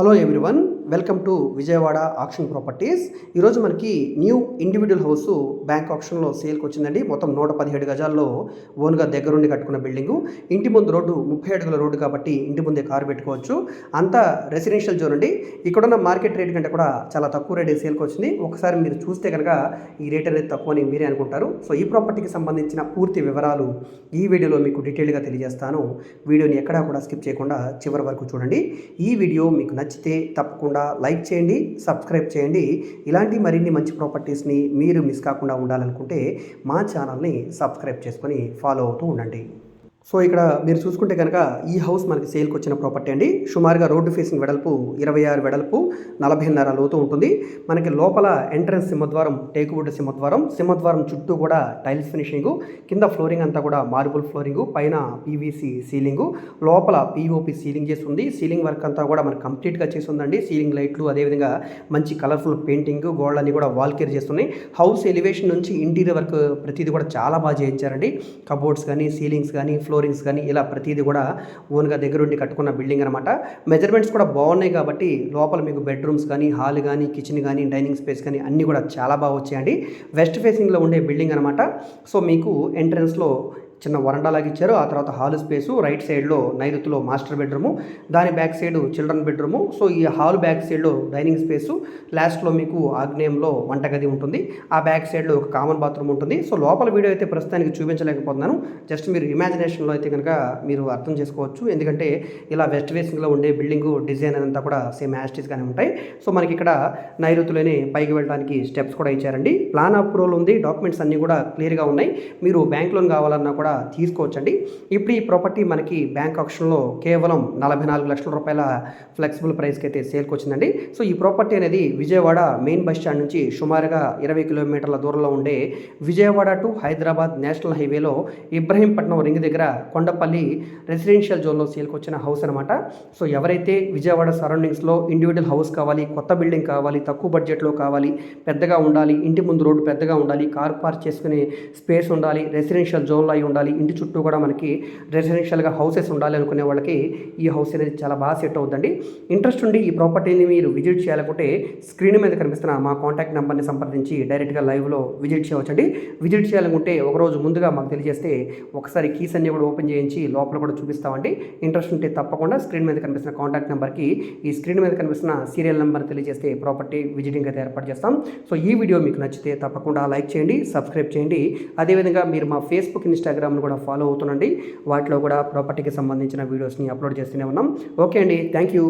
Hello everyone welcome to Vijayawada auction properties. ఈరోజు మనకి new individual house bank ఆప్షన్లో సేల్కి వచ్చిందండి. మొత్తం నూట పదిహేడు గజాల్లో ఓన్గా దగ్గరుండి కట్టుకున్న బిల్డింగు. ఇంటి ముందు రోడ్డు ముప్పై అడుగుల రోడ్డు కాబట్టి ఇంటి ముందే కారు పెట్టుకోవచ్చు. అంతా రెసిడెన్షియల్ జోన్ అండి. ఇక్కడున్న మార్కెట్ రేట్ కంటే కూడా చాలా తక్కువ రేట్ సేల్కి వచ్చింది. ఒకసారి మీరు చూస్తే కనుక ఈ రేట్ అనేది తక్కువ అని మీరే అనుకుంటారు. సో ఈ ప్రాపర్టీకి సంబంధించిన పూర్తి వివరాలు ఈ వీడియోలో మీకు డీటెయిల్గా తెలియజేస్తాను. వీడియోని ఎక్కడా కూడా స్కిప్ చేయకుండా చివరి వరకు చూడండి. ఈ వీడియో మీకు నచ్చి నచ్చితే తప్పకుండా లైక్ చేయండి సబ్స్క్రైబ్ చేయండి. ఇలాంటి మరిన్ని మంచి ప్రాపర్టీస్ని మీరు మిస్ కాకుండా ఉండాలనుకుంటే మా ఛానల్ని సబ్స్క్రైబ్ చేసుకొని ఫాలో అవుతూ ఉండండి. సో ఇక్కడ మీరు చూసుకుంటే కనుక ఈ హౌస్ మనకి సేల్కి వచ్చిన ప్రాపర్టీ అండి. సుమారుగా రోడ్డు ఫేసింగ్ వెడల్పు ఇరవై ఆరు వెడల్పు నలభైన్నర లోతు ఉంటుంది. మనకి లోపల ఎంట్రన్స్ సింహద్వారం టేకువుడ్ సింహద్వారం. సింహద్వారం చుట్టూ కూడా టైల్స్ ఫినిషింగ్ కింద ఫ్లోరింగ్ అంతా కూడా మార్బుల్ ఫ్లోరింగ్ పైన పీవీసీ సీలింగు లోపల పీఓపి సీలింగ్ చేసి ఉంది. సీలింగ్ వర్క్ అంతా కూడా మనకి కంప్లీట్గా చేసి ఉందండి. సీలింగ్ లైట్లు అదేవిధంగా మంచి కలర్ఫుల్ పెయింటింగ్ గోల్డ్ కూడా వాల్ కేర్ చేస్తున్నాయి. హౌస్ ఎలివేషన్ నుంచి ఇంటీరియర్ వర్క్ ప్రతిదీ కూడా చాలా బాగా చేయించారండి. కబోర్డ్స్ కానీ సీలింగ్స్ కానీ ఫ్లోరింగ్స్ కానీ ఇలా ప్రతిదీ కూడా ఓన్గా దగ్గరుండి కట్టుకున్న బిల్డింగ్ అనమాట మెజర్మెంట్స్ కూడా బాగున్నాయి కాబట్టి లోపల మీకు బెడ్రూమ్స్ కానీ హాల్ కానీ కిచెన్ కానీ డైనింగ్ స్పేస్ కానీ అన్నీ కూడా చాలా బాగా వచ్చాయండి. వెస్ట్ ఫేసింగ్లో ఉండే బిల్డింగ్ అనమాట సో మీకు ఎంట్రన్స్లో చిన్న వరండా లాగా ఇచ్చారు. ఆ తర్వాత హాల్ స్పేసు రైట్ సైడ్లో నైరుతిలో మాస్టర్ బెడ్రూము దాని back side children bedroom. So ఈ హాల్ బ్యాక్ సైడ్లో డైనింగ్ స్పేసు లాస్ట్లో మీకు ఆగ్నేయంలో వంటగది ఉంటుంది. ఆ బ్యాక్ సైడ్లో ఒక కామన్ బాత్రూమ్ ఉంటుంది. సో లోపల వీడియో అయితే ప్రస్తుతానికి చూపించలేకపోతున్నాను. జస్ట్ మీరు ఇమాజినేషన్లో అయితే కనుక మీరు అర్థం చేసుకోవచ్చు. ఎందుకంటే ఇలా వెస్ట్ వేసింగ్లో ఉండే బిల్డింగ్ డిజైన్ అంతా కూడా సేమ్ యాస్టీస్గానే ఉంటాయి. సో మనకి ఇక్కడ నైరుతిలోనే పైకి వెళ్ళడానికి స్టెప్స్ కూడా ఇచ్చారండి. ప్లాన్ అప్రూవల్ ఉంది. డాక్యుమెంట్స్ అన్నీ కూడా క్లియర్గా ఉన్నాయి. మీరు బ్యాంక్ లోన్ కావాలన్నా కూడా తీసుకోవచ్చండి. ఇప్పుడు ఈ ప్రాపర్టీ మనకి బ్యాంక్ ఆప్షన్లో కేవలం నలభై నాలుగు లక్షల రూపాయల ఫ్లెక్సిబుల్ ప్రైస్కి అయితే సేల్కి వచ్చిందండి సో ఈ ప్రాపర్టీ అనేది విజయవాడ మెయిన్ బస్ స్టాండ్ నుంచి సుమారుగా ఇరవై కిలోమీటర్ల దూరంలో ఉండే విజయవాడ టు హైదరాబాద్ నేషనల్ హైవేలో ఇబ్రహీంపట్నం రింగ్ దగ్గర కొండపల్లి రెసిడెన్షియల్ జోన్లో సేల్కి వచ్చిన హౌస్ అనమాట సో ఎవరైతే విజయవాడ సరౌండింగ్స్లో ఇండివిజువల్ హౌస్ కావాలి కొత్త బిల్డింగ్ కావాలి తక్కువ బడ్జెట్లో కావాలి పెద్దగా ఉండాలి ఇంటి ముందు రోడ్డు పెద్దగా ఉండాలి కార్ పార్క్ చేసుకునే స్పేస్ ఉండాలి రెసిడెన్షియల్ జోన్లో అయి ఉండాలి ఇంటి చుట్టూ కూడా మనకి రెసిడెన్షియల్గా హౌసెస్ ఉండాలి అనుకునే వాళ్ళకి ఈ హౌస్ అనేది చాలా బాగా సెట్ అవుతుందండి ఇంట్రెస్ట్ ఉండి ఈ ప్రాపర్టీని మీరు విజిట్ చేయాలనుకుంటే స్క్రీన్ మీద కనిపిస్తున్న మా కాంటాక్ట్ నెంబర్ని సంప్రదించి డైరెక్ట్గా లైవ్లో విజిట్ చేయవచ్చండి. విజిట్ చేయాలనుకుంటే ఒకరోజు ముందుగా మాకు తెలియజేస్తే ఒకసారి కీస్ అన్ని కూడా ఓపెన్ చేయించి లోపల కూడా చూపిస్తామండి. ఇంట్రెస్ట్ ఉంటే తప్పకుండా స్క్రీన్ మీద కనిపిస్తున్న కాంటాక్ట్ నెంబర్కి ఈ స్క్రీన్ మీద కనిపిస్తున్న సీరియల్ నెంబర్ తెలియజేస్తే ప్రాపర్టీ విజిటింగ్ అయితే ఏర్పాటు చేస్తాం. సో ఈ వీడియో మీకు నచ్చితే తప్పకుండా లైక్ చేయండి సబ్స్క్రైబ్ చేయండి. అదేవిధంగా మీరు మా ఫేస్బుక్ ఇన్స్టాగ్రామ్ ఇన్స్టాగ్రామ్ను కూడా ఫాలో అవుతుండండి. వాటిలో కూడా ప్రాపర్టీకి సంబంధించిన వీడియోస్ని అప్లోడ్ చేస్తూనే ఉన్నాం. ఓకే అండి. Thank you